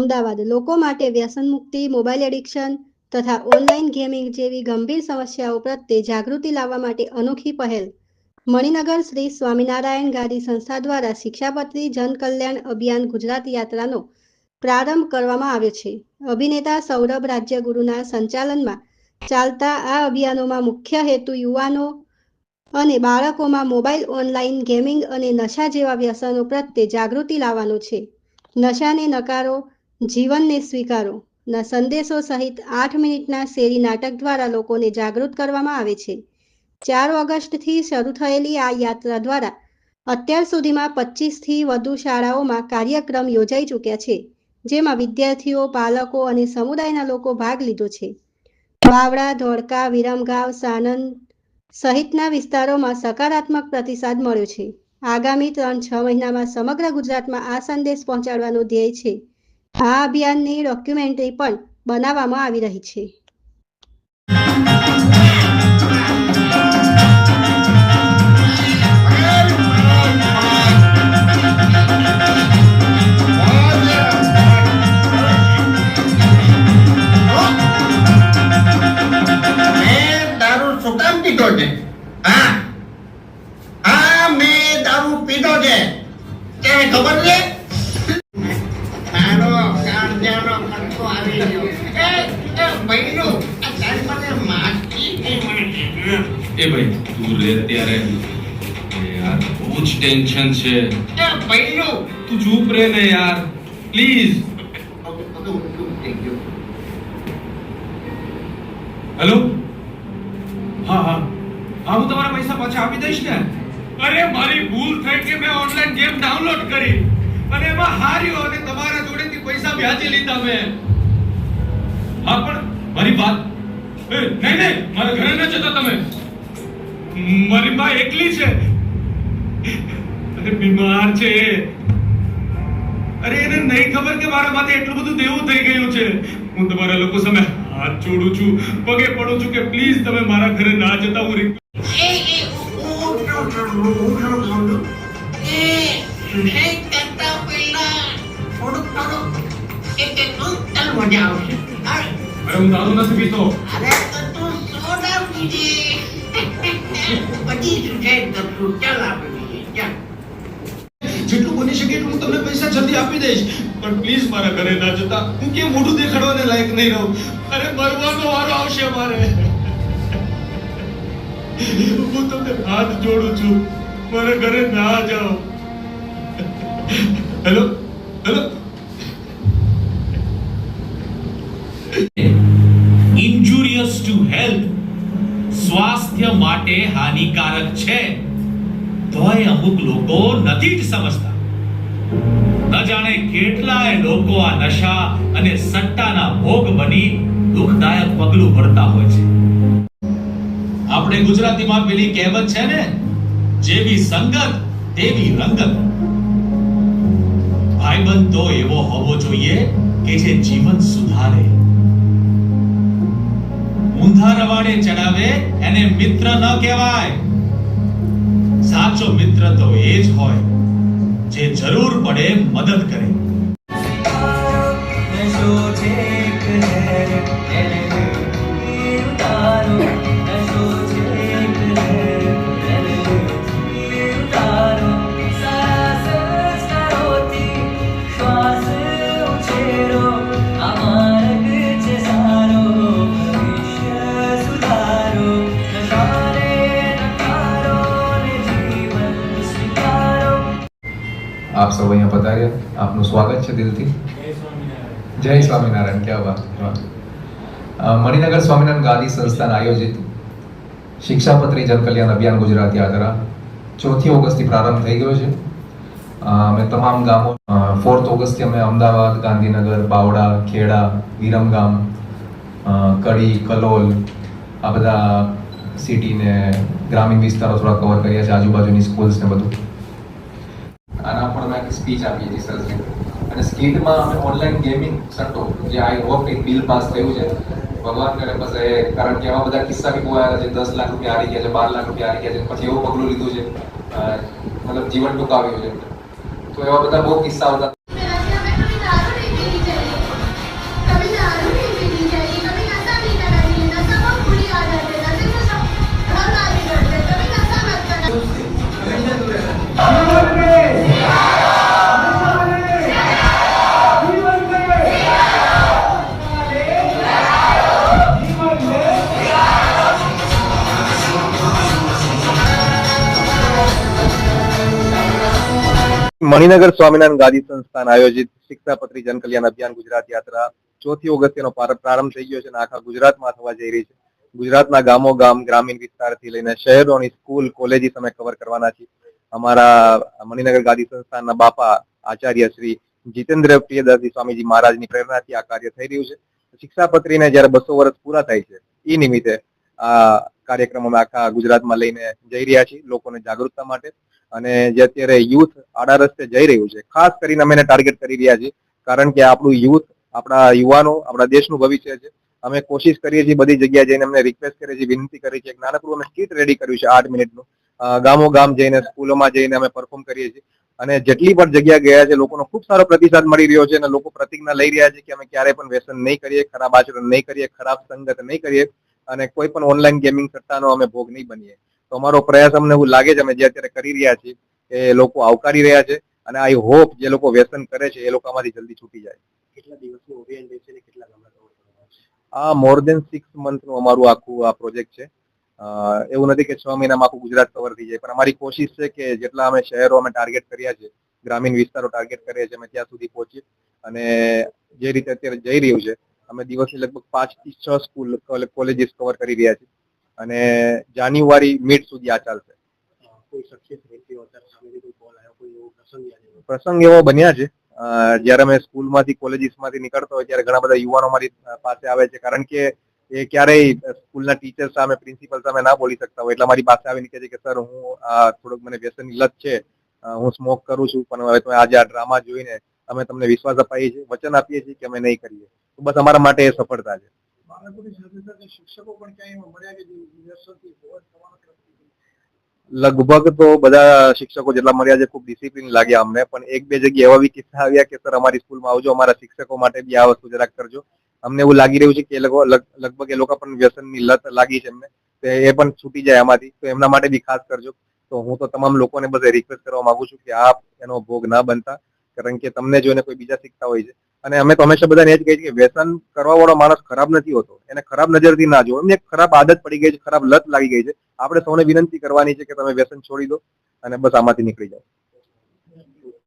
અમદાવાદ. લોકો માટે વ્યસન મુક્તિ મોબાઈલ એડિક્શન તથા ઓનલાઈન ગેમિંગ જેવી ગંભીર સમસ્યાઓ પ્રત્યે જાગૃતિ લાવવા માટે અનોખી પહેલ. મણિનગર શ્રી સ્વામિનારાયણ ગાદી સંસ્થા દ્વારા શિક્ષાપત્રી જન કલ્યાણ અભિયાન ગુજરાત યાત્રાનો પ્રારંભ કરવામાં આવ્યો છે. અભિનેતા સૌરભ રાજ્યગુરુના સંચાલનમાં ચાલતા આ અભિયાનોમાં મુખ્ય હેતુ યુવાનો અને બાળકોમાં મોબાઈલ ઓનલાઈન ગેમિંગ અને નશા જેવા વ્યસનો પ્રત્યે જાગૃતિ લાવવાનો છે. નશાને નકારો જીવનને સ્વીકારો. ના સંદેશો સહિત આઠ મિનિટના શેરી નાટક દ્વારા લોકોને જાગૃત કરવામાં આવે છે. ચાર ઓગસ્ટથી શરૂ થયેલી આ યાત્રા દ્વારા અત્યાર સુધીમાં પચીસથી વધુ શાળાઓમાં કાર્યક્રમ યોજાઈ ચૂક્યા છે, જેમાં વિદ્યાર્થીઓ પાલકો અને સમુદાયના લોકો ભાગ લીધો છે. વાવડા ધોળકા, વિરમગાંવ, સાનંદ સહિતના વિસ્તારોમાં સકારાત્મક પ્રતિસાદ મળ્યો છે. આગામી ત્રણ છ મહિનામાં સમગ્ર ગુજરાતમાં આ સંદેશ પહોંચાડવાનો ધ્યેય છે. આ અભિયાનની ડોક્યુમેન્ટરી પણ બનાવવામાં આવી રહી છે. પીધો મેં દારૂ પીધો છે. તેને ખબર છે? આવી ગયો. એ આ તારી ભાઈ તું રે ત્યારે. યાર બહુ જ ટેન્શન છે. એ બૈરું તું ચૂપ રે ને યાર પ્લીઝ. હેલો હા હા. હા હું તમારા પૈસા પાછા આપી દઈશ ને. અરે મારી ભૂલ થઈ કે મેં ઓનલાઈન ગેમ ડાઉનલોડ કરી. અને એમાં હાર્યો અને તમારા જોડેથી પૈસા વ્યાજે લીધા મેં હા પણ મારી વાત નહીં નહીં મારા ઘરે ન જતા તમે. મારી માં એકલી છે. અરે બીમાર છે અરે એને નહીં ખબર કે મારા માથે એટલું બધું દેવું થઈ ગયું છે. હું તમારા લોકો સામે હાથ જોડું છું પગે પડું છું કે પ્લીઝ તમે મારા ઘરે ના જતા હું રિક- એ એ ચાલ મજા આવશે. અરે હું દારૂ નથી પીતો. અરે તો તું સોડા પીજે. પછી સુસાઈડ કરશું ચાલ આપણે ચાલ. જેટલું બની શકે એટલું હું તમને પૈસા જલ્દી આપી દઈશ. પણ પ્લીઝ મારા ઘરે ના જતા હું કે મોઢું દેખાડવાને લાયક નહીં રહું? અરે મરવાનો વારો આવશે મારે હું તમને હાથ જોડું છું. મારા ઘરે ના જાઓ. હેલો? હેલો? માટે હાનિકારક છે. તોય અમુક લોકો નથી જ સમજતા. ન જાણે કેટલાય લોકો આ નશા અને સટ્ટાના ભોગ બની દુઃખદાયક પગલું ભરતા હોય છે. આપણે ગુજરાતીમાં પેલી કહેવત છે ને, જેવી સંગત, તેવી રંગત. ભાઈબંધ તો એવો હોવો જોઈએ કે જે જીવન સુધારે. ઊંધા રવાડે ચડાવે, એને મિત્ર ન કહેવાય. સાચો મિત્ર તો એ જ હોય, જે જરૂર પડે મદદ કરે. આપ સૌ અહીંયા પધાર્યા. આપનું સ્વાગત છે દિલથી. જય સ્વામિનારાયણ. ક્યાં વાત મણિનગર સ્વામિનારાયણ ગાંધી સંસ્થાન આયોજિત શિક્ષાપત્રી જનકલ્યાણ અભિયાન ગુજરાત યાત્રા. ચોથી ઓગસ્ટથી પ્રારંભ થઈ ગયો છે. અમે તમામ ગામો ફોર્થ ઓગસ્ટથી અમે અમદાવાદ, ગાંધીનગર, બાવડા, ખેડા, વિરમગામ કડી, કલોલ, આ બધા સિટીને ગ્રામીણ વિસ્તારો થોડા કવર કર્યા છે. આજુબાજુની સ્કૂલ્સ ને બધું. સ્પીચ આપી હતી સરને અને સ્કીટમાં અમે ઓનલાઈન ગેમિંગ સટ્ટો જે આઈ હોપ એક બિલ પાસ થયું છે. ભગવાન કરે, બસ એ, કારણ કે એવા બધા કિસ્સા બી આવ્યા છે, દસ લાખ રૂપિયા હારી ગયા છે, બાર લાખ રૂપિયા હારી ગયા છે, પછી એવું પગલું લીધું છે. મતલબ જીવન ટૂંકાવ્યું છે. તો એવા બધા બહુ કિસ્સા હતા મણિનગર સ્વામિનારાયણ ગાદી સંસ્થાન આયોજિત શિક્ષાપત્રી જનકલ્યાણ અભિયાન ગુજરાત યાત્રા ચોથી ઓગસ્ટનો પ્રારંભ થઈ ગયો છે આખા ગુજરાતમાં થવા જઈ રહી છે. ગુજરાતના ગામો ગામ, ગ્રામીણ વિસ્તારથી લઈને શહેરોની સ્કૂલ, કોલેજીસ અમે કવર કરવાના છીએ. અમારા મણિનગર ગાદી સંસ્થાનના બાપા આચાર્ય શ્રી જીતેન્દ્ર પ્રિયદાસજી સ્વામીજી મહારાજની પ્રેરણાથી આ કાર્ય થઈ રહ્યું છે. શિક્ષાપત્રીને જ્યારે બસો વર્ષ પૂરા થાય છે એ નિમિત્તે આ કાર્યક્રમ આખા ગુજરાતમાં લઈને જઈ રહ્યા છીએ લોકોને જાગૃતતા માટે. અને જે અત્યારે યુથ આડા રસ્તે જઈ રહ્યું છે, ખાસ કરીને અમે એને ટાર્ગેટ કરી રહ્યા છીએ, કારણ કે આપણું યુથ આપણા યુવાનો, આપણા દેશનું ભવિષ્ય છે. અમે કોશિશ કરીએ છીએ બધી જગ્યાએ જઈને અમને રિક્વેસ્ટ કરીએ છીએ, વિનંતી કરીએ છીએ નાનકડું અમે કીટ રેડી કર્યું છે આઠ મિનિટનું. ગામો ગામ જઈને, સ્કૂલોમાં જઈને અમે પરફોર્મ કરીએ છીએ. અને જેટલી પણ જગ્યા ગયા છે, લોકોનો ખૂબ સારો પ્રતિસાદ મળી રહ્યો છે અને લોકો પ્રતિજ્ઞા લઈ રહ્યા છે કે અમે ક્યારેય પણ વ્યસન નહીં કરીએ, ખરાબ આચરણ નહીં કરીએ, ખરાબ સંગત નહીં કરીએ અને કોઈ પણ ઓનલાઈન ગેમિંગ સટ્ટાનો અમે ભોગ નહીં બનીએ. તો અમારો પ્રયાસ અમને એવું લાગે છે અમે જે અત્યારે કરી રહ્યા છીએ એ લોકો આવકારી રહ્યા છે અને આઈ હોપ જે લોકો વ્યસન કરે છે એ લોકો આમાંથી જલ્દી છૂટી જાય. કેટલા દિવસનું? આ મોર દેન સિક્સ મંથનું અમારું આખું આ પ્રોજેક્ટ છે. એવું નથી કે છ મહિનામાં આખું ગુજરાત કવર થઈ જાય પણ અમારી કોશિશ છે કે જેટલા અમે શહેરો અમે ટાર્ગેટ કર્યા છે ગ્રામીણ વિસ્તારો ટાર્ગેટ કરીએ છીએ અમે ત્યાં સુધી પહોંચીએ. અને જે રીતે અત્યારે જઈ રહ્યું છે અમે દિવસની લગભગ પાંચથી છ સ્કૂલ કોલેજીસ કવર કરી રહ્યા છીએ. અને જાન્યુઆરી મિડ સુધી આ ચાલશે. પ્રસંગ એવો બન્યા છે. જ્યારે અમે સ્કૂલમાંથી કોલેજીસમાંથી નીકળતો હોય ત્યારે ઘણા બધા યુવાનો મારી પાસે આવે છે. કારણ કે એ ક્યારેય સ્કૂલના ટીચર સામે પ્રિન્સિપલ સામે ના બોલી શકતા હોય. એટલે મારી પાસે આવીને કહે છે કે સર હું થોડુંક મને વ્યસનની લત છે. હું સ્મોક કરું છું પણ હવે તમે આજે આ ડ્રામા જોઈને અમે તમને વિશ્વાસ અપાઈએ છીએ વચન આપીએ છીએ કે અમે નહીં કરીએ. તો બસ અમારા માટે એ સફળતા છે. લગભગ તો બધા શિક્ષકો જેટલા મળ્યા છે, ખૂબ ડિસિપ્લિન લાગ્યા અમને. પણ એક બે જગ્યાએ એવા બી કિસ્સા આવ્યા કે, સર, અમારી સ્કૂલમાં આવજો, અમારા શિક્ષકો માટે બી આ વસ્તુ જરાક કરજો. અમને એવું લાગી રહ્યું છે કે એ લોકો લગભગ એ લોકો પણ વ્યસનની લત લાગી છે એમને. તો એ પણ છૂટી જાય આમાંથી. તો એમના માટે બી ખાસ કરજો. તો હું તો તમામ લોકોને બસ રિક્વેસ્ટ કરવા માંગુ છું કે આપ એનો ભોગ ના બનતા. કારણ કે તમને જોઈને કોઈ બીજા શીખતા હોય છે. અને અમે તો હંમેશા બધાને એ જ કહીએ છીએ કે વ્યસન કરવા વાળો માણસ ખરાબ નથી હોતો. એને ખરાબ નજરથી ના જો એમને એક ખરાબ આદત પડી ગઈ છે, ખરાબ લત લાગી ગઈ છે. આપણે સૌને વિનંતી કરવાની છે કે તમે વ્યસન છોડી દો અને બસ આમાંથી નીકળી જાઓ.